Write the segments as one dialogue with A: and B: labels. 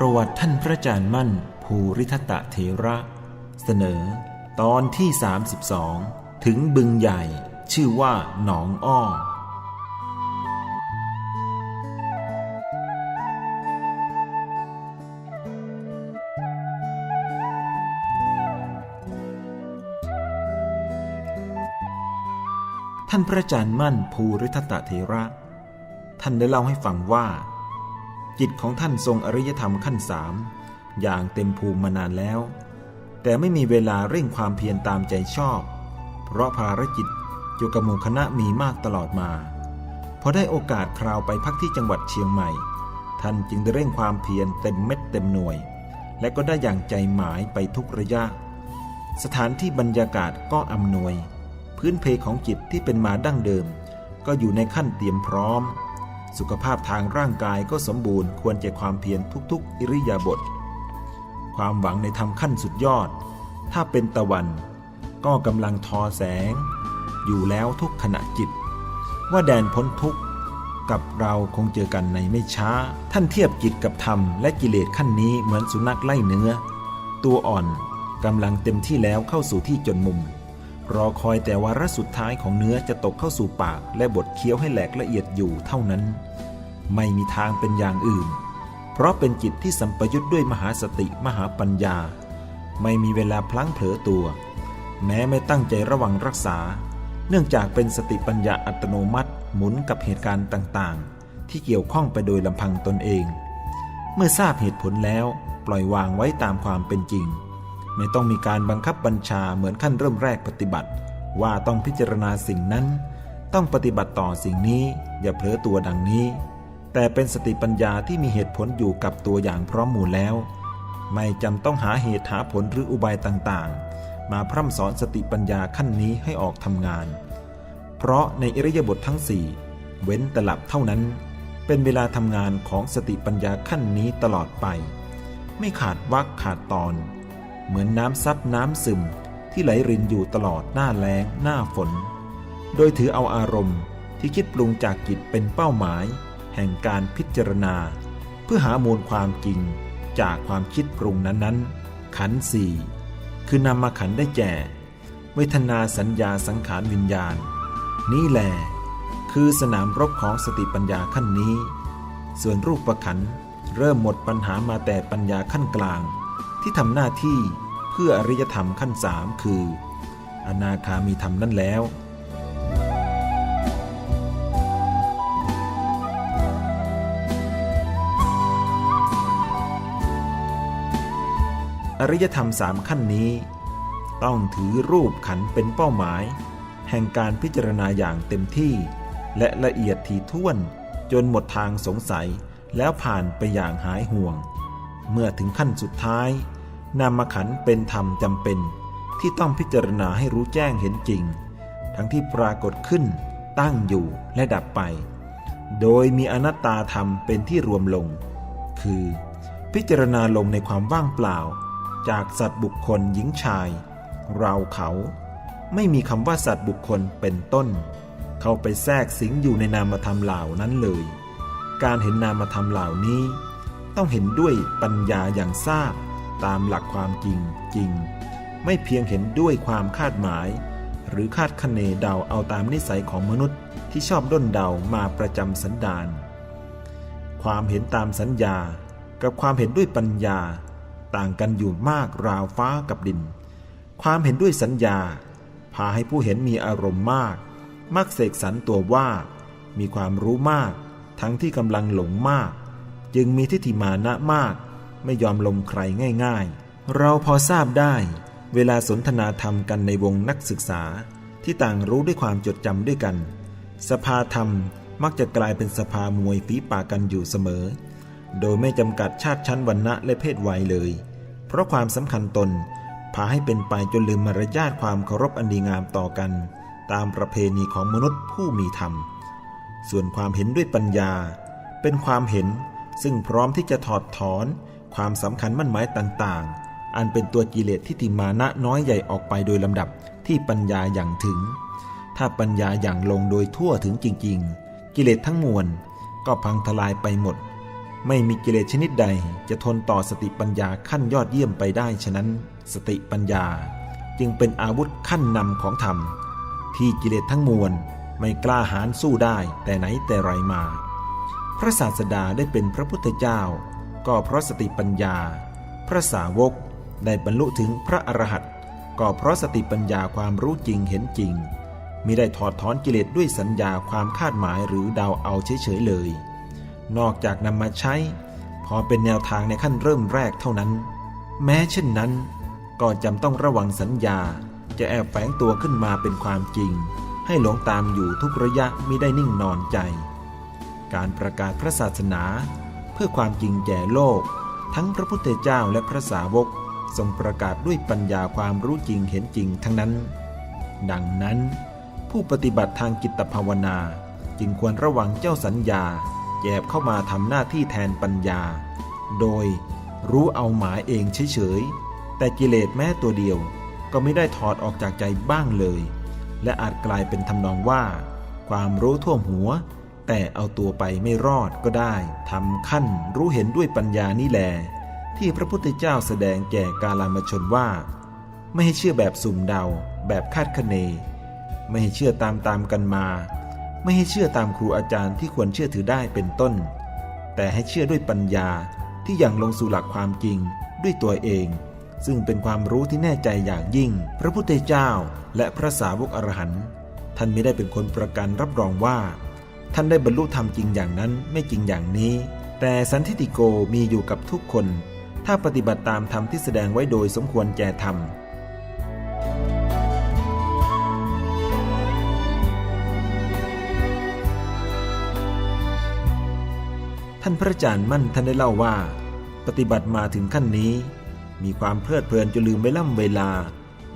A: ประวัสดิ์ท่านพระอาจารย์มั่น ภูริทัตเถระ เสนอ ตอนที่ 32 ถึงบึงใหญ่ ชื่อว่าหนองอ้อท่านพระอาจารย์มั่นภูริทัตเถระ ท่านได้เล่าให้ฟังว่า จิตของท่านทรงอริยธรรมขั้นสามอย่างเต็มภูมิมานานแล้ว แต่ไม่มีเวลาเร่งความเพียรตามใจชอบ เพราะภารกิจอยู่กับหมู่คณะมีมากตลอดมา พอได้โอกาสคราวไปพักที่จังหวัดเชียงใหม่ ท่านจึงได้เร่งความเพียรเต็มเม็ดเต็มหน่วย และก็ได้อย่างใจหมายไปทุกระยะ สถานที่บรรยากาศก็อำนวย พื้นเพของจิตที่เป็นมาดั้งเดิม ก็อยู่ในขั้นเตรียมพร้อม สุขภาพทางร่างกายก็สมบูรณ์ควรแก่ความเพียรทุกๆ อิริยาบถความหวังในธรรมขั้นสุดยอด ถ้าเป็นตะวัน ก็กำลังทอแสง อยู่แล้วทุกขณะจิต ว่าแดนพ้นทุกข์กับเราคงเจอกันในไม่ช้า ท่านเทียบจิตกับธรรมและกิเลสขั้นนี้เหมือนสุนัขไล่เนื้อ ตัวอ่อนกำลังเต็มที่แล้วเข้าสู่ที่จนมุม รอคอยแต่วาระสุดท้ายของเนื้อจะตกเข้าสู่ปาก และบดเคี้ยวให้แหลกละเอียดอยู่เท่านั้น ไม่มีทางเป็นอย่างอื่น เพราะเป็นจิตที่สัมปยุทธ์ด้วยมหาสติมหาปัญญา ไม่มีเวลาพลั้งเผลอตัว แม้ไม่ตั้งใจระวังรักษา เนื่องจากเป็นสติปัญญาอัตโนมัติหมุนกับเหตุการณ์ต่างๆ ที่เกี่ยวข้องไปโดยลำพังตนเอง เมื่อทราบเหตุผลแล้ว ปล่อยวางไว้ตามความเป็นจริง ไม่ต้องมีการบังคับบัญชาเหมือนขั้นเริ่มแรกปฏิบัติ ว่าต้องพิจารณาสิ่งนั้น ต้องปฏิบัติต่อสิ่งนี้อย่าเผลอตัวดังนี้ แต่เป็นสติปัญญาที่มีเหตุผลอยู่กับตัวอย่างพร้อมหมู่แล้ว ไม่จำต้องหาเหตุหาผลหรืออุบายต่างๆ มาพร่ำสอนสติปัญญาขั้นนี้ให้ออกทำงาน เพราะในอิริยาบถททั้งสี่เว้นแต่หลับเท่านั้น เป็นเวลาทำงานของสติปัญญาขั้นนี้ตลอดไป ไม่ขาดวักขาดตอน เหมือนน้ำซับน้ำซึมที่ไหลรินอยู่ตลอดหน้าแล้งหน้าฝน โดยถือเอาอารมณ์ที่คิดปรุงจากจิตเป็นเป้าหมาย แห่งการพิจารณา เพื่อหามูลความจริงจากความคิดปรุงนั้นๆ ขันสี่คือนำมาขันได้แก่ เวทนาสัญญาสังขารวิญญาณ นี่แหละคือสนามรบของสติปัญญาขั้นนี้ ส่วนรูปประขันเริ่มหมดปัญหามาแต่ปัญญาขั้นกลาง ที่ทำหน้าที่เพื่ออริยธรรมขั้นสามคือ อนาคามีธรรมนั่นแล้ว อริยธรรมสามขั้นนี้ ต้องถือรูปขันเป็นเป้าหมาย แห่งการพิจารณาอย่างเต็มที่ และละเอียดถี่ถ้วนจนหมดทางสงสัยแล้วผ่านไปอย่างหายห่วง เมื่อถึงขั้นสุดท้าย นามขันเป็นธรรมจำเป็น ที่ต้องพิจารณาให้รู้แจ้งเห็นจริง ทั้งที่ปรากฏขึ้น ตั้งอยู่และดับไป โดยมีอนัตตาธรรมเป็นที่รวมลง คือ พิจารณาลงในความว่างเปล่า จากสัตว์บุคคลหญิงชาย เราเขา ไม่มีคำว่าสัตว์บุคคลเป็นต้น เข้าไปแทรกสิงอยู่ในนามธรรมเหล่านั้นเลย การเห็นนามธรรมเหล่านี้ ต้องเห็นด้วยปัญญาอย่างทราบ ตามหลักความจริงจริง ไม่เพียงเห็นด้วยความคาดหมาย หรือคาดคะเนเดาเอาตามนิสัยของมนุษย์ที่ชอบด้นเดามาประจำสันดาน ความเห็นตามสัญญากับความเห็นด้วยปัญญา ต่างกันอยู่มากราวฟ้ากับดิน ความเห็นด้วยสัญญา พาให้ผู้เห็นมีอารมณ์มาก มักเสกสรรตัวว่า มีความรู้มาก ทั้งที่กำลังหลงมาก จึงมีทิฏฐิมานะมาก ไม่ยอมลงใครง่าย ๆ เราพอทราบได้เวลาสนทนาธรรมกันในวงนักศึกษาที่ต่างรู้ด้วยความจดจำด้วยกัน สภาธรรมมักจะกลายเป็นสภามวยฝีปากกันอยู่เสมอ โดยไม่จำกัดชาติชั้นวรรณะและเพศวัยเลย เพราะความสำคัญตนพาให้เป็นไปจนลืมมารยาทความเคารพอันดีงามต่อกัน ตามประเพณีของมนุษย์ผู้มีธรรม ส่วนความเห็นด้วยปัญญา เป็นความเห็นซึ่งพร้อมที่จะถอดถอน ความสำคัญมั่นหมายต่างๆ อันเป็นตัวกิเลสที่ติมานะน้อยใหญ่ออกไปโดยลำดับที่ปัญญาอย่างถึง ถ้าปัญญาอย่างลงโดยทั่วถึงจริง ๆ กิเลสทั้งมวล ก็พังทลายไปหมด ไม่มีกิเลสชนิดใดจะทนต่อสติปัญญาขั้นยอดเยี่ยมไปได้ฉะนั้น สติปัญญา จึงเป็นอาวุธขั้นนำของธรรม ที่กิเลสทั้งมวลไม่กล้าหาญสู้ได้แต่ไหนแต่ไรมา พระศาสดาได้เป็นพระพุทธเจ้า ก็เพราะสติปัญญา พระสาวกได้บรรลุถึงพระอรหันต์ก็เพราะสติปัญญาความรู้จริงเห็นจริงมิได้ถอดถอนกิเลสด้วยสัญญาความคาดหมายหรือเดาเอาเฉยๆเลย นอกจากนำมาใช้ พอเป็นแนวทางในขั้นเริ่มแรกเท่านั้น แม้เช่นนั้น ก็จำต้องระวังสัญญา จะแอบแฝงตัวขึ้นมาเป็นความจริง ให้หลงตามอยู่ทุกระยะมิได้นิ่งนอนใจ การประกาศพระศาสนา เพื่อความจริงแก่โลก ทั้งพระพุทธเจ้าและพระสาวกทรงประกาศด้วยปัญญาความรู้จริงเห็นจริงทั้งนั้น ดังนั้น ผู้ปฏิบัติทางกิตภาวนาจึงควรระวังเจ้าสัญญาแยบเข้ามาทำหน้าที่แทนปัญญา โดยรู้เอาหมายเองเฉยๆ แต่กิเลสแม้ตัวเดียวก็ไม่ได้ถอดออกจากใจบ้างเลย และอาจกลายเป็นทำนองว่า ความรู้ท่วมหัว แต่เอาตัวไปไม่รอดก็ได้ทำขั้นรู้เห็นด้วยปัญญานี่แล ที่พระพุทธเจ้าแสดงแก่กาลามชนว่า ไม่ให้เชื่อแบบสุ่มเดา แบบคาดคะเน ไม่ให้เชื่อตามตามกันมา ไม่ให้เชื่อตามครูอาจารย์ที่ควรเชื่อถือได้เป็นต้น แต่ให้เชื่อด้วยปัญญาที่ยังลงสู่หลักความจริงด้วยตัวเอง ซึ่งเป็นความรู้ที่แน่ใจอย่างยิ่ง พระพุทธเจ้าและพระสาวกอรหันต์ท่านไม่ได้เป็นคนประกันรับรองว่า ท่านได้บรรลุธรรมจริงอย่างนั้นไม่จริงอย่างนี้ แต่สันทิติโกมีอยู่กับทุกคน ถ้าปฏิบัติตามธรรมที่แสดงไว้โดยสมควรแก่ธรรมท่านพระอาจารย์มั่นท่านได้เล่าว่า ปฏิบัติมาถึงขั้นนี้ มีความเพลิดเพลินจนลืมเวล่ำเวลา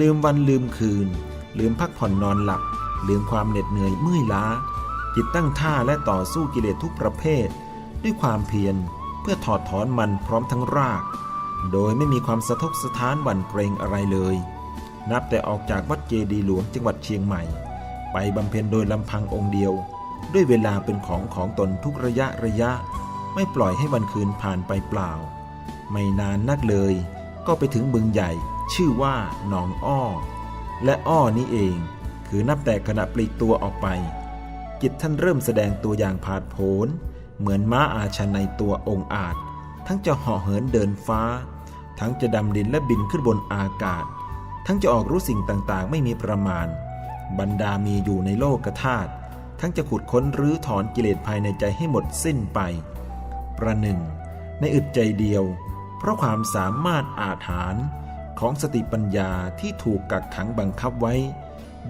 A: ลืมวันลืมคืน ลืมพักผ่อนนอนหลับ ลืมความเหน็ดเหนื่อยเมื่อยล้า จิตตั้งท่าและต่อสู้กิเลสทุกประเภท ด้วยความเพียรเพื่อถอดถอนมันพร้อมทั้งราก โดยไม่มีความสะทกสะท้านหวั่นเกรงอะไรเลย นับแต่ออกจากวัดเจดีหลวงจังหวัดเชียงใหม่ ไปบำเพ็ญโดยลำพังองค์เดียว ด้วยเวลาเป็นของของตนทุกระยะระยะ ไม่ปล่อยให้วันคืนผ่านไปเปล่า ไม่นานนักเลย ก็ไปถึงบึงใหญ่ ชื่อว่าหนองอ้อ และอ้อนี้เอง คือนับแต่ขณะปลีกตัวออกไป จิตท่านเริ่มแสดงตัวอย่างผาดโผนเหมือนม้าอาชาในตัวองค์อาจ ทั้งจะเหาะเหินเดินฟ้า ทั้งจะดำดินและบินขึ้นบนอากาศ ทั้งจะออกรู้สิ่งต่างๆ ไม่มีประมาณ บรรดามีอยู่ในโลกธาตุทั้งจะขุดค้นรื้อถอนกิเลสภายในใจให้หมดสิ้นไป ประหนึ่ง ในอึดใจเดียว เพราะความสามารถอาถรรพ์ของสติปัญญาที่ถูกกักขังบังคับไว้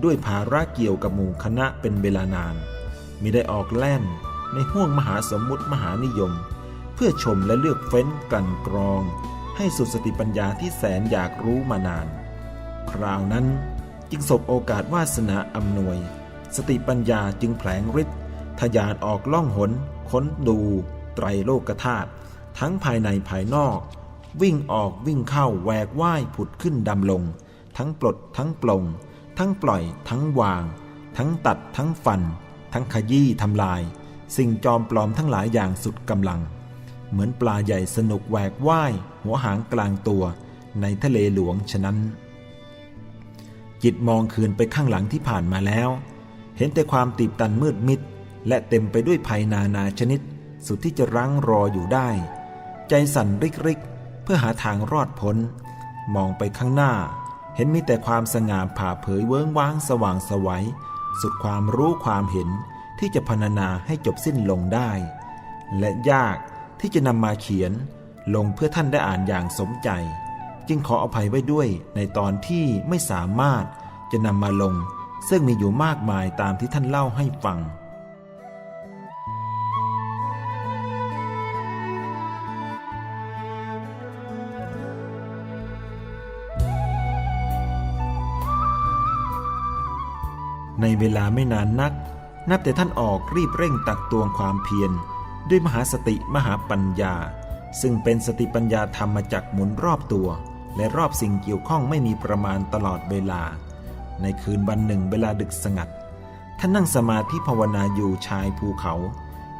A: ด้วยภาระเกี่ยวกับหมู่คณะเป็นเวลานาน มิได้ออกแล่น ในห้วงมหาสมมุติมหานิยม เพื่อชมและเลือกเฟ้นกลั่นกรอง ให้สุดสติปัญญาที่แสนอยากรู้มานาน คราวนั้นจึงสบโอกาสวาสนาอำนวย สติปัญญาจึงแผลงฤทธิ์ทะยานออกล่องหน ค้นดู ไตรโลกธาตุทั้งภายในภายนอก วิ่งออกวิ่งเข้าแหวกว่ายผุดขึ้นดำลง ทั้งปลดทั้งปลงทั้งปล่อยทั้งวาง ทั้งตัดทั้งฟัน ทั้งขยี้ทำลาย สิ่งจอมปลอมทั้งหลายอย่างสุดกำลัง เหมือนปลาใหญ่สนุกแหวกว่าย หัวหางกลางตัวในทะเลหลวงฉะนั้น จิตมองคืนไปข้างหลังที่ผ่านมาแล้ว เห็นแต่ความตีบตันมืดมิด และเต็มไปด้วยภัยนานาชนิด สุดที่จะรั้งรออยู่ได้ ใจสั่นริกริกเพื่อหาทางรอดพ้น มองไปข้างหน้า เห็นมีแต่ความสง่าผ่าเผยเวิ้งว้างสว่างสวัย สุดความรู้ความเห็นที่จะพรรณนาให้จบสิ้นลงได้ และยากที่จะนำมาเขียนลงเพื่อท่านได้อ่านอย่างสมใจ จึงขออภัยไว้ด้วยในตอนที่ไม่สามารถจะนำมาลง ซึ่งมีอยู่มากมายตามที่ท่านเล่าให้ฟัง ในเวลาไม่นานนัก นับแต่ท่านออกรีบเร่งตักตวงความเพียร ด้วยมหาสติมหาปัญญา ซึ่งเป็นสติปัญญาธรรมจักหมุนรอบตัว และรอบสิ่งเกี่ยวข้องไม่มีประมาณตลอดเวลา ในคืนวันหนึ่งเวลาดึกสงัด ท่านนั่งสมาธิภาวนาอยู่ชายภูเขา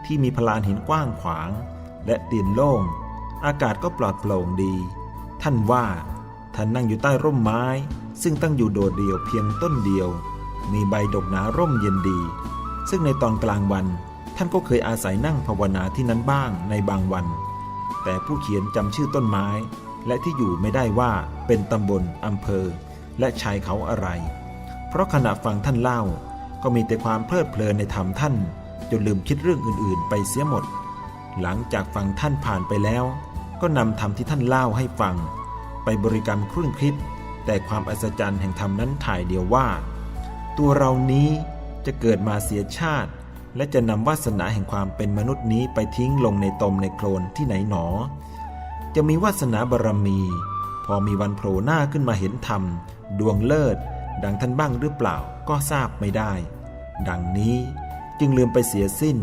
A: ที่มีพลานหินกว้างขวาง และตีนโล่ง อากาศก็ปลอดโปร่งดี ท่านว่าท่านนั่งอยู่ใต้ร่มไม้ ซึ่งตั้งอยู่โดดเดี่ยวเพียงต้นเดียว มีใบดกหนาร่มเย็นดี ซึ่งในตอนกลางวันท่านก็เคยอาศัยนั่งภาวนาที่นั้นบ้างในบางวัน แต่ผู้เขียนจำชื่อต้นไม้ และที่อยู่ไม่ได้ว่าเป็นตำบลอำเภอ และชายเขาอะไร เพราะขณะฟังท่านเล่า ก็มีแต่ความเพลิดเพลินในธรรมท่าน จนลืมคิดเรื่องอื่นๆ ไปเสียหมด หลังจากฟังท่านผ่านไปแล้ว ก็นำธรรมที่ท่านเล่าให้ฟัง ไปบริกรรมครุ่นคิด แต่ความอัศจรรย์แห่งธรรมนั้นถ่ายเดียวว่า ตัวเรานี้จะเกิดมาเสียชาติ และจะนำวาสนาแห่งความเป็นมนุษย์นี้ไปทิ้งลงในตมในโคลนที่ไหนหนอ จะมีวาสนาบารรมี พอมีวันโผล่หน้าขึ้นมาเห็นธรรม ดวงเลิศ ดังท่านบ้างหรือเปล่าก็ทราบไม่ได้ ดังนี้จึงลืมไปเสียสิ้น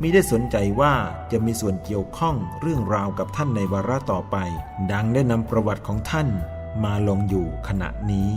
A: มิได้สนใจว่าจะมีส่วนเกี่ยวข้องเรื่องราวกับท่านในวาระต่อไป ดังได้นำประวัติของท่านมาลงอยู่ขณะนี้